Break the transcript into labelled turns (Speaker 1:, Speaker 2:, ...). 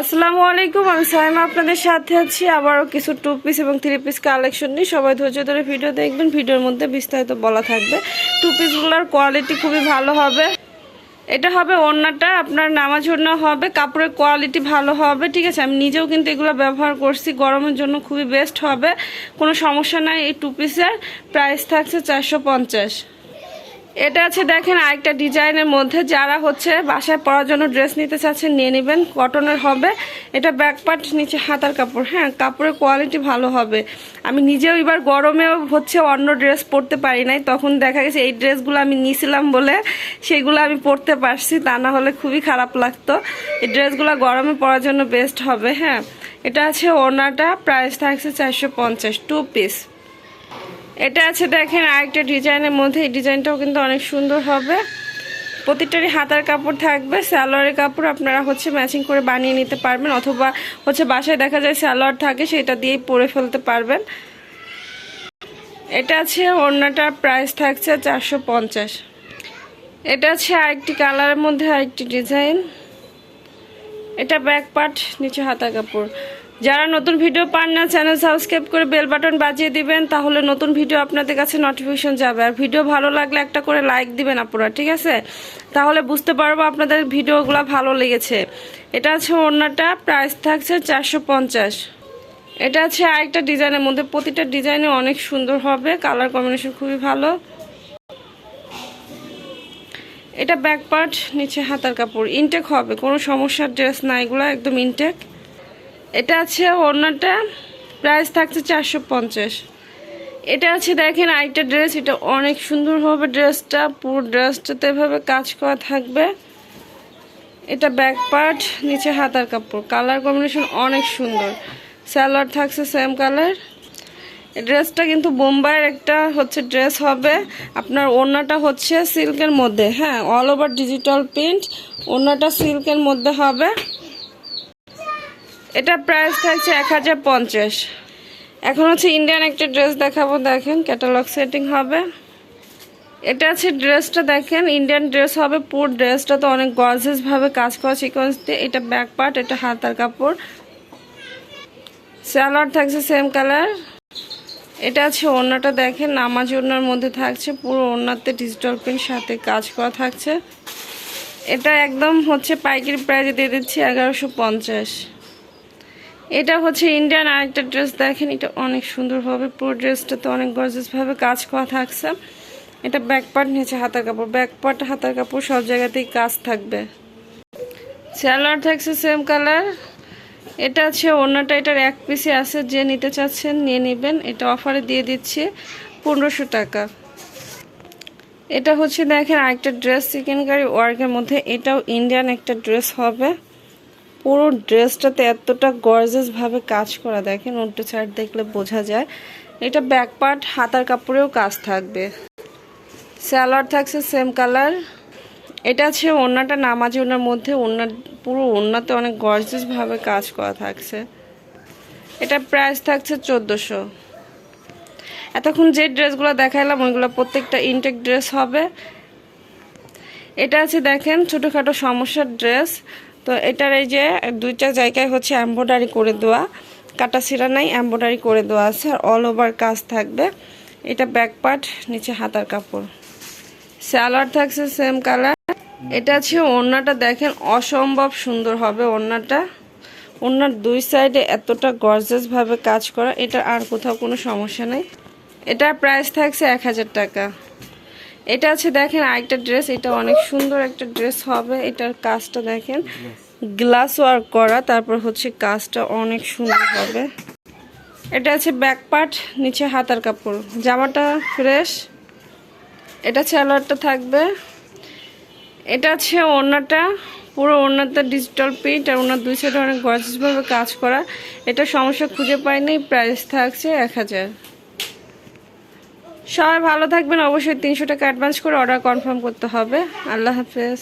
Speaker 1: আসসালামু আলাইকুম, আমি সাইমা আপনাদের সাথে আছি। আবারও কিছু টু পিস এবং থ্রি পিস কালেকশন নিয়ে সবাই ধৈর্য ধরে ভিডিও দেখবেন। ভিডিওর মধ্যে বিস্তারিত বলা থাকবে। টু পিসগুলোর কোয়ালিটি খুবই ভালো হবে। এটা হবে ওড়নাটা, আপনার নামাজ ওড়না হবে, কাপড়ের কোয়ালিটি ভালো হবে, ঠিক আছে? আমি নিজেও কিন্তু এগুলো ব্যবহার করছি, গরমের জন্য খুবই বেস্ট হবে। কোনো সমস্যা নাই এই টু পিসের প্রাইস থাকছে চারশো পঞ্চাশ। এটা আছে, দেখেন, আরেকটা ডিজাইনের মধ্যে যারা হচ্ছে বাসায় পরার জন্য ড্রেস নিতে চাচ্ছেন, নিয়ে নেবেন। কটনের হবে। এটা ব্যাকপার্ট নিচে হাতার কাপড়। হ্যাঁ কাপড়ের কোয়ালিটি ভালো হবে। আমি নিজেও এবার গরমেও হচ্ছে অন্য ড্রেস পরতে পারি নাই। তখন দেখা গেছে, এই ড্রেসগুলো আমি নিয়েছিলাম বলে সেগুলো আমি পরতে পারছি। তা না হলে খুবই খারাপ লাগতো। এই ড্রেসগুলো গরমে পরার জন্য বেস্ট হবে। হ্যাঁ এটা আছে ওনাটা। প্রাইস থাকছে চারশো পঞ্চাশ টু পিস এটা আছে দেখেন আরেকটা ডিজাইনের মধ্যে। এই ডিজাইনটাও কিন্তু অনেক সুন্দর হবে। প্রতিটারই হাতার কাপড় থাকবে। সালোয়ারের কাপড় আপনারা হচ্ছে ম্যাচিং করে বানিয়ে নিতে পারবেন অথবা হচ্ছে বাসায় দেখা যায় সালোয়ার থাকে, সেটা দিয়েই পরে ফেলতে পারবেন। এটা আছে ওড়নাটার প্রাইস থাকছে চারশো পঞ্চাশ। এটা আছে আরেকটি কালারের মধ্যে আরেকটি ডিজাইন। এটা ব্যাক পার্ট নিচে হাতা কাপড়। যারা নতুন ভিডিও পান না, চ্যানেল সাবস্ক্রাইব করে বেল বাটন বাজিয়ে দিবেন, তাহলে নতুন ভিডিও আপনাদের কাছে নোটিফিকেশন যাবে। আর ভিডিও ভালো লাগলে একটা করে লাইক দিবেন আপনারা ঠিক আছে? তাহলে বুঝতে পারব আপনাদের ভিডিওগুলো ভালো লেগেছে। এটা আছে ওড়নাটা প্রাইস থাকছে চারশো পঞ্চাশ। এটা আছে আরেকটা ডিজাইনের মধ্যে, প্রতিটা ডিজাইনে অনেক সুন্দর হবে কালার কম্বিনেশন খুবই ভালো। এটা ব্যাক পার্ট নিচে হাতার কাপড়। ইনটেক হবে, কোনো সমস্যার ড্রেস না, এগুলো একদম ইনটেক এটা আছে ওড়নাটা প্রাইস থাকছে চারশো পঞ্চাশ। এটা আছে দেখেন আরেকটা ড্রেস এটা অনেক সুন্দর হবে ড্রেসটা পুরো ড্রেসটাতে এভাবে কাজ করা থাকবে। এটা ব্যাক পার্ট নিচে হাতার কাপড়। কালার কম্বিনেশন অনেক সুন্দর। স্যালোয়ার থাকছে সেম কালার ড্রেসটা কিন্তু বোম্বাইয়ের একটা হচ্ছে ড্রেস হবে। আপনার ওড়নাটা হচ্ছে সিল্কের মধ্যে। হ্যাঁ অল ওভার ডিজিটাল প্রিন্ট ওড়নাটা সিল্কের মধ্যে হবে। এটা প্রাইস থাকছে এক হাজার পঞ্চাশ। এখন হচ্ছে ইন্ডিয়ান একটা ড্রেস দেখাবো, দেখেন ক্যাটালগ সেটিং হবে। এটা আছে ড্রেসটা দেখেন ইন্ডিয়ান ড্রেস হবে, পুরো ড্রেসটা তো অনেক গর্জেস ভাবে কাজ করা সিকোয়েন্স দিয়ে এটা ব্যাক পার্ট এটা হাতার কাপড়। স্যালোয়ার থাকছে সেম কালার এটা আছে ওড়নাটা দেখেন, নামাজ ওড়নার মধ্যে থাকছে, পুরো ওড়নাতে ডিজিটাল প্রিন্ট সাথে কাজ করা থাকছে। এটা একদম হচ্ছে পাইকারি প্রাইজে দিয়ে দিচ্ছি এগারোশো পঞ্চাশ। এটা হচ্ছে ইন্ডিয়ান আরেকটা ড্রেস দেখেন এটা অনেক সুন্দর হবে। পুরো ড্রেসটা তো অনেক গর্জেসভাবে কাজ করা থাকছে। এটা ব্যাক পার্ট নিচে হাতার কাপড়। ব্যাক পার্ট হাতার কাপড় সব জায়গাতেই কাজ থাকবে। স্যালোয়ার থাকছে সেম কালার এটা আছে অন্যটা এটার এক পিসে আছে। যে নিতে চাচ্ছেন, নিয়ে নেবেন। এটা অফারে দিয়ে দিচ্ছে পনেরোশো টাকা। এটা হচ্ছে, দেখেন আরেকটা ড্রেস চিকেন কারি ওয়ার্কের মধ্যে। এটাও ইন্ডিয়ান একটা ড্রেস হবে। পুরো ড্রেসটাতে এতটা গর্জেস ভাবে কাজ করা, দেখেন উল্টো সাইড দেখলে বোঝা যায়। এটা ব্যাক পার্ট হাতার কাপড়েও কাজ থাকবে। স্যালোয়ার থাকছে সেম কালার এটা আছে ওড়নাটা নামাজি ওনার মধ্যে ওড়না পুরো ওড়নাতে অনেক গর্জেস ভাবে কাজ করা থাকছে। এটা প্রাইস থাকছে চোদ্দোশো। এতক্ষণ যে ড্রেসগুলো দেখাইলাম, ওইগুলো প্রত্যেকটা ইনটেক ড্রেস হবে। এটা আছে দেখেন ছোটোখাটো সমস্যার ড্রেস তো এটার এই যে দুইটা জায়গায় হচ্ছে এম্ব্রয়ডারি করে দেওয়া। কাটা সিরা নাই এম্ব্রয়ডারি করে দেওয়া আছে আর অল ওভার কাজ থাকবে। এটা ব্যাক পার্ট নিচে হাতার কাপড়। স্যালোয়ার থাকছে সেম কালার এটা আছে ওড়নাটা দেখেন অসম্ভব সুন্দর হবে ওড়নাটা। ওড়নার দুই সাইডে এতটা গর্জেস ভাবে কাজ করা এটা আর কোথাও কোনো সমস্যা নেই। এটার প্রাইস থাকছে এক হাজার টাকা। এটা আছে দেখেন আরেকটা ড্রেস এটা অনেক সুন্দর একটা ড্রেস হবে। এটার কাজটা দেখেন। গ্লাস ওয়ার্ক করা, তারপর হচ্ছে কাজটা অনেক সুন্দর হবে। এটা আছে ব্যাক পার্ট নিচে হাতার কাপড়। জামাটা ফ্রেশ এটা স্যালোয়ারটা থাকবে। এটা আছে ওড়নাটা, পুরো ওড়নাতে ডিজিটাল প্রিন্ট আর ওনার দুই সাইডে অনেক গর্জেসভাবে কাজ করা। এটা সমস্যা খুঁজে পাইনি প্রাইস থাকছে এক হাজার। সবাই ভালো থাকবেন। অবশ্যই তিনশো টাকা অ্যাডভান্স করে অর্ডার কনফার্ম করতে হবে। আল্লাহ হাফেজ।